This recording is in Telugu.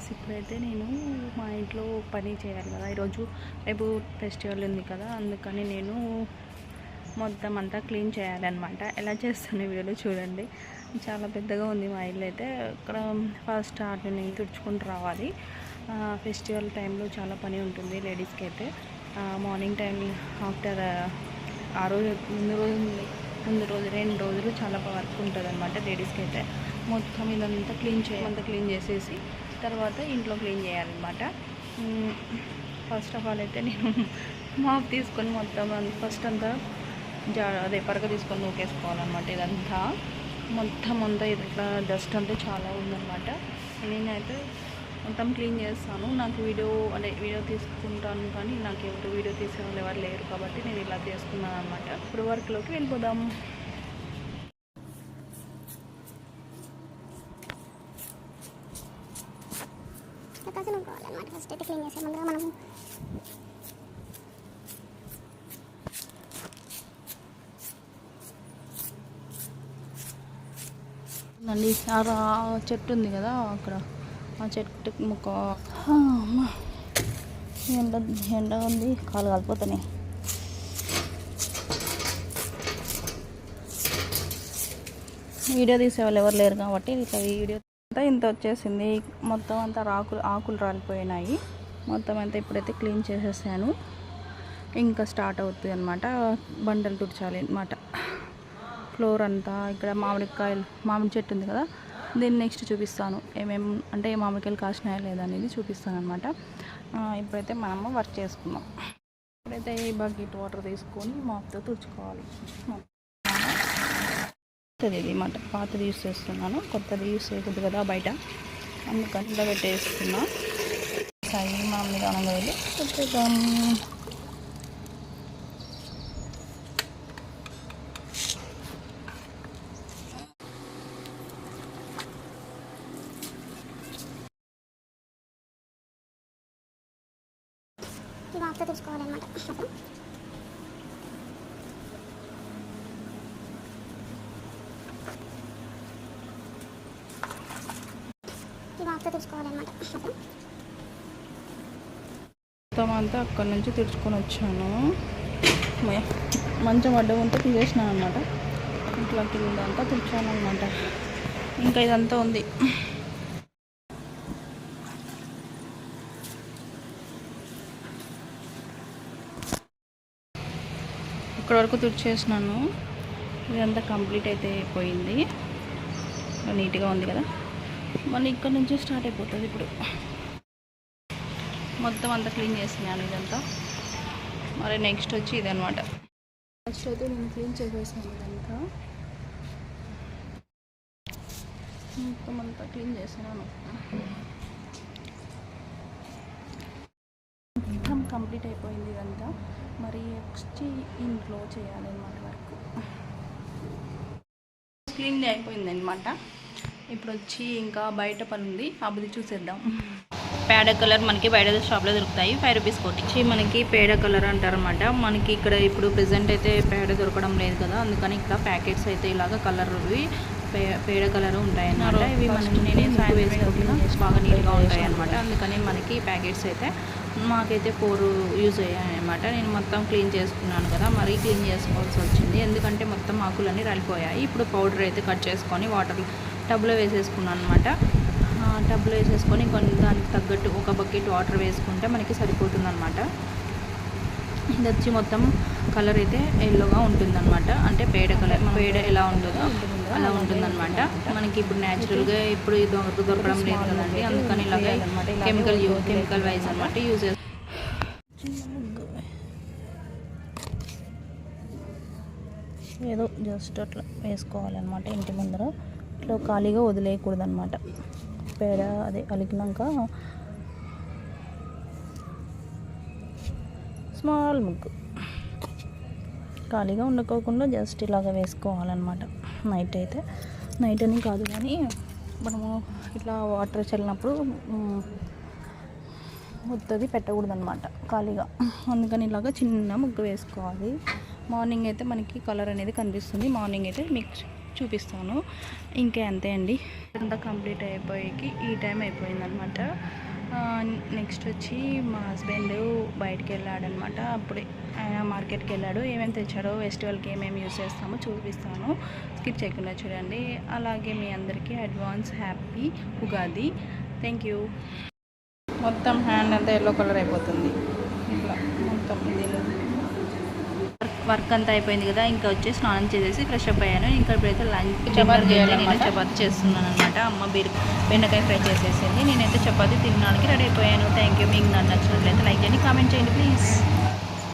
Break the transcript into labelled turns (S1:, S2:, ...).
S1: గైస్ ఇప్పుడైతే నేను మా ఇంట్లో పని చేయాలి కదా. ఈరోజు రేపు ఫెస్టివల్ ఉంది కదా. అందుకని నేను మొత్తం అంతా క్లీన్ చేయాలన్నమాట. ఎలా చేస్తాను వీడియోలో చూడండి. చాలా పెద్దగా ఉంది మా ఇల్లు అయితే. ఇక్కడ ఫస్ట్ ఆర్డర్ని నేను తుడుచుకుంటూ రావాలి ఫెస్టివల్ టైంలో చాలా పని ఉంటుంది లేడీస్కి అయితే. మార్నింగ్ టైం ఆఫ్టర్ ఆ రోజు ముందు రోజు ముందు రోజు రెండు రోజులు చాలా వర్క్ ఉంటుంది అనమాట లేడీస్కి అయితే. మొత్తం ఇదంతా క్లీన్ చేయాలి. అంతా క్లీన్ చేసేసి తర్వాత ఇంట్లో క్లీన్ చేయాలన్నమాట. ఫస్ట్ ఆఫ్ ఆల్ అయితే నేను మాప్ తీసుకొని మొత్తం ఫస్ట్ అంతా జా అదే పరక తీసుకొని నూకేసుకోవాలన్నమాట ఇదంతా. మొత్తం అంతా ఇట్లా డస్ట్ అంతా చాలా ఉందన్నమాట. నేనైతే మొత్తం క్లీన్ చేస్తాను. నాకు వీడియో అంటే వీడియో తీసుకుంటాను కానీ నాకు ఎవరు వీడియో తీసే వాళ్ళు ఎవరు లేరు కాబట్టి నేను ఇలా చేసుకున్నాను అనమాట ఇప్పుడు వర్క్లోకి వెళ్ళిపోదాము
S2: ఇట్లా కనుక్కోవాలన్నమాట ఫస్ట్ చేసే ముందుగా మనం
S1: అండి చాలా చెట్టు ఉంది కదా అక్కడ. ఆ చెట్టు ముక్క. ఎండ ఎండ ఉంది కాలు కాలిపోతున్నాయి. వీడియో తీసేవాళ్ళు ఎవరు లేరు కాబట్టి ఇట్లా వీడియో అంతా ఇంత వచ్చేసింది. మొత్తం అంతా ఆకులు ఆకులు రాలిపోయినాయి. మొత్తం అంతా ఇప్పుడైతే క్లీన్ చేసేసాను. ఇంకా స్టార్ట్ అవుతుంది అనమాట బండలు తుడిచాలి అనమాట ఫ్లోర్ అంతా ఇక్కడ మామిడికాయలు మామిడి చెట్టు ఉంది కదా దీన్ని నెక్స్ట్ చూపిస్తాను. ఏమేం అంటే ఏ మామిడికాయలు కాసినాయా లేదా అనేది చూపిస్తాను అనమాట ఇప్పుడైతే మనము వర్క్ చేసుకుందాం. ఇప్పుడైతే ఈ బకెట్ వాటర్ తీసుకొని మాపుతో తుడుచుకోవాలి. కొత్తది ఇది మాట పాతది యూస్ చేస్తున్నాను. కొత్తది యూస్ చేయకూడదు కదా బయట. అందుకని ఇలా పెట్టేస్తున్నా సరే మనం నిదానంగా వెళ్ళి పెట్టేద్దాం
S2: ఈ వాక్తో తెచ్చుకోవాలన్నమాట అసలు ఈ వాక్తో తెచ్చుకోవాలన్నమాట అసలు
S1: మొత్తం అంతా అక్కడి నుంచి తెరుచుకొని వచ్చాను. మంచం అడ్డం ఉంటే తీసేసినాను అనమాట ఇట్లా కింద అంతా తెచ్చాను అనమాట ఇంకా ఇదంతా ఉంది. ఇక్కడ వరకు తుడిచేసినాను. ఇదంతా కంప్లీట్ అయితే అయిపోయింది. నీట్గా ఉంది కదా. మళ్ళీ ఇక్కడ నుంచి స్టార్ట్ అయిపోతుంది ఇప్పుడు. మొత్తం అంతా క్లీన్ చేసినాను ఇదంతా. మరి నెక్స్ట్ వచ్చి ఇదనమాట నెక్స్ట్ అయితే నేను క్లీన్ చేసేసాను ఇదంతా. మొత్తం అంతా క్లీన్ చేసినాను మొత్తం కంప్లీట్ అయిపోయింది ఇదంతా. మరి నెక్స్ట్ ఇంట్లో చేయాలన్నమాట వర్క్. క్లీన్ అయిపోయింది అనమాట ఇప్పుడు వచ్చి ఇంకా బయట పని ఉంది అబ్బది చూసేద్దాం. పేడ కలర్ మనకి బయట షాప్లో దొరుకుతాయి. ఫైవ్ రూపీస్ కోటి. వచ్చి మనకి పేడ కలర్ అంటారనమాట మనకి ఇక్కడ ఇప్పుడు ప్రెసెంట్ అయితే పేడ దొరకడం లేదు కదా. అందుకని ఇక్కడ ప్యాకెట్స్ అయితే ఇలాగ కలర్వి పేడ కలర్ ఉంటాయి అన్నమాట ఇవి మనం నేనే సాయం వేసుకుంటున్నా బాగా నీట్గా ఉంటాయి అనమాట అందుకని మనకి ప్యాకెట్స్ అయితే మాకైతే ఫోర్ యూజ్ అయ్యాయి అనమాట నేను మొత్తం క్లీన్ చేసుకున్నాను కదా. మరీ క్లీన్ చేసుకోవాల్సి వచ్చింది. ఎందుకంటే మొత్తం ఆకులన్నీ రాలిపోయాయి. ఇప్పుడు పౌడర్ అయితే కట్ చేసుకొని వాటర్ టబ్లో వేసేసుకున్నాను అనమాట టబ్లో వేసేసుకొని కొన్ని దానికి తగ్గట్టు ఒక బకెట్ వాటర్ వేసుకుంటే మనకి సరిపోతుంది అనమాట ఇది వచ్చి మొత్తం కలర్ అయితే ఎల్లోగా ఉంటుందన్నమాట. అంటే పేడ కలర్ పేడ ఎలా ఉంటుందో అలా ఉంటుందన్నమాట. మనకి ఇప్పుడు న్యాచురల్గా ఇప్పుడు దొరకడం లేదు కదండి. అందుకని ఇలాగే కెమికల్ యూ కెమికల్ వైజ్ అనమాట యూజ్ ఏదో జస్ట్ అట్లా వేసుకోవాలన్నమాట ఇంటి ముందర. ఇట్లా ఖాళీగా వదిలేయకూడదు అనమాట పేడ అదే అలికినాక స్మాల్ ముగ్గు. ఖాళీగా ఉండుకోకుండా జస్ట్ ఇలాగ వేసుకోవాలన్నమాట. నైట్ అయితే. నైట్ అని కాదు కానీ మనము ఇట్లా వాటర్ చల్లినప్పుడు ఉత్తది పెట్టకూడదు అనమాట ఖాళీగా. అందుకని ఇలాగ చిన్న ముగ్గు వేసుకోవాలి. మార్నింగ్ అయితే మనకి కలర్ అనేది కనిపిస్తుంది. మార్నింగ్ అయితే మిక్స్ చూపిస్తాను. ఇంకా అంతే అండి. అంతా కంప్లీట్ అయిపోయి ఈ టైం అయిపోయిందనమాట నెక్స్ట్ వచ్చి మా హస్బెండ్ బయటికి వెళ్ళాడనమాట అప్పుడే ఆయన మార్కెట్కి వెళ్ళాడు ఏమేమి తెచ్చాడో ఫెస్టివల్కి ఏమేమి యూజ్ చేస్తామో చూపిస్తాను. స్కిప్ చేయకుండా చూడండి. అలాగే మీ అందరికీ advance happy Ugadi. Thank you. మొత్తం హ్యాండ్ అంతా ఎల్లో కలర్ అయిపోతుంది. ఇట్లా మొత్తం దీని వర్క్ అంతా అయిపోయింది కదా ఇంకా వచ్చి స్నానం చేసేసి ఫ్రెష్ అప్ అయ్యాను. ఇంకా ఇప్పుడైతే లంచ్ చపాతి నేను చపాతి చేస్తున్నాను అనమాట అమ్మ బీర బెండకాయ ఫ్రై చేసేసింది. నేనైతే చపాతి తినడానికి రెడీ అయిపోయాను. థ్యాంక్ యూ మీకు నన్ను నచ్చినట్లయితే లైక్ చేయండి కామెంట్ చేయండి ప్లీజ్